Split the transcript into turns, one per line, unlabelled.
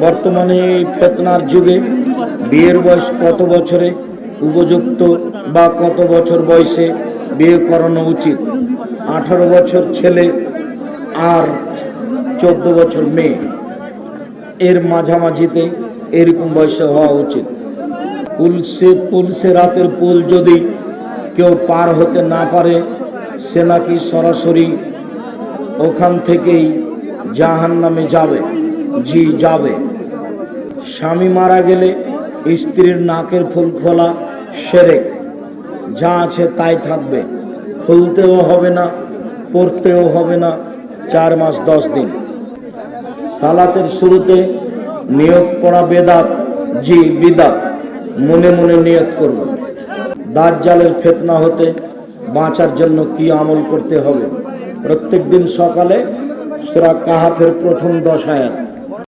বর্তমানে ফেতনার যুগে বিয়ের বয়স কত বছরে উপযুক্ত বা কত বছর বয়সে বিয়ে করানো উচিত? আঠারো বছর ছেলে আর চোদ্দ বছর মেয়ে। এর মাঝামাঝিতে এরকম বয়সে হওয়া উচিত। পুলসে পুলসে রাতের পুল যদি কেউ পার হতে না পারে, সে নাকি সরাসরি ওখান থেকেই জাহান নামে যাবে। জি, যাবে। স্বামী মারা গেলে স্ত্রীর নাকের ফুল খোলা, সেরেক। যা আছে তাই থাকবে। খুলতেও হবে না, পড়তেও হবে না, চার মাস দশ দিন। সালাতের শুরুতে নিয়োগ পড়া বেদাত, জি, বিদাত। মনে মনে নিয়ত করব। দাজ্জালের ফেতনা হতে বাঁচার জন্য কি আমল করতে হবে? প্রত্যেক দিন সকালে সুরা কাহাফের প্রথম দশ আয়াত।